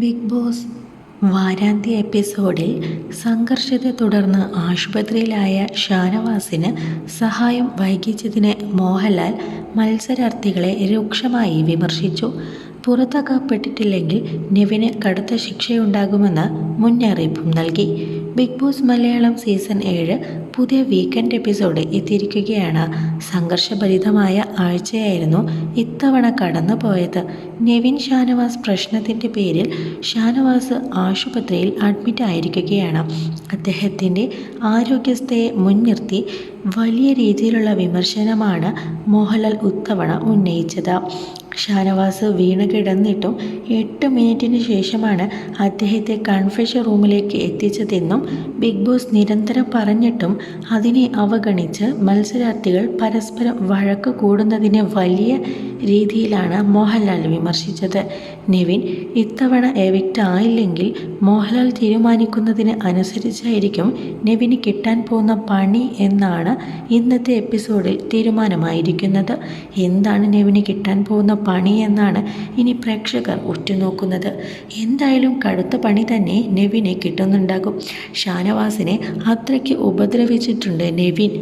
Big boss വാരാന്ത്യ എപ്പിസോഡിൽ സംഘർഷത്തെ തുടർന്ന് ആശുപത്രിയിലായ ഷാനവാസിന് സഹായം വൈകിച്ചതിന് മോഹൻലാൽ മത്സരാർത്ഥികളെ രൂക്ഷമായി വിമർശിച്ചു. പുറത്താക്കപ്പെട്ടിട്ടില്ലെങ്കിൽ നെവിന് കടുത്ത ശിക്ഷയുണ്ടാകുമെന്ന് മുന്നറിയിപ്പും നൽകി. ബിഗ് ബോസ് മലയാളം സീസൺ ഏഴ് പുതിയ വീക്കെൻഡ് എപ്പിസോഡ് എത്തിയിരിക്കുകയാണ്. സംഘർഷഭരിതമായ ആഴ്ചയായിരുന്നു ഇത്തവണ കടന്നു പോയത് നെവിൻ ഷാനവാസ് പ്രശ്നത്തിന്റെ പേരിൽ ഷാനവാസ് ആശുപത്രിയിൽ അഡ്മിറ്റ് ആയിരിക്കുകയാണ്. അദ്ദേഹത്തിന്റെ ആരോഗ്യസ്ഥയെ മുൻനിർത്തി വലിയ രീതിയിലുള്ള വിമർശനമാണ് മോഹൻലാൽ ഉത്തവണ ഉന്നയിച്ചത്. ഷാനവാസ് വീണ് കിടന്നിട്ടും എട്ട് മിനിറ്റിന് ശേഷമാണ് അദ്ദേഹത്തെ കൺഫെഷൻ റൂമിലേക്ക് എത്തിച്ചതെന്നും ബിഗ് ബോസ് നിരന്തരം പറഞ്ഞിട്ടും അതിനെ അവഗണിച്ച് മത്സരാർത്ഥികൾ പരസ്പരം വഴക്ക് കൂടുന്നതിന് വലിയ രീതിയിലാണ് മോഹൻലാൽ വിമർശിച്ചത്. നിവിൻ ഇത്തവണ എവിക്റ്റ് ആയില്ലെങ്കിൽ മോഹൻലാൽ തീരുമാനിക്കുന്നതിന് അനുസരിച്ചായിരിക്കും നിവിന് കിട്ടാൻ പോകുന്ന പണി എന്നാണ് ഇന്നത്തെ എപ്പിസോഡിൽ തീരുമാനമായിരിക്കുന്നത്. എന്താണ് നിവിന് കിട്ടാൻ പോകുന്ന പണി എന്നാണ് ഇനി പ്രേക്ഷകർ ഉറ്റുനോക്കുന്നത്. എന്തായാലും കടുത്ത പണി തന്നെ നെവിനെ കിട്ടുന്നുണ്ടാകും. ഷാനവാസിനെ അത്രയ്ക്ക് ഉപദ്രവിച്ചിട്ടുണ്ട് നെവിൻ.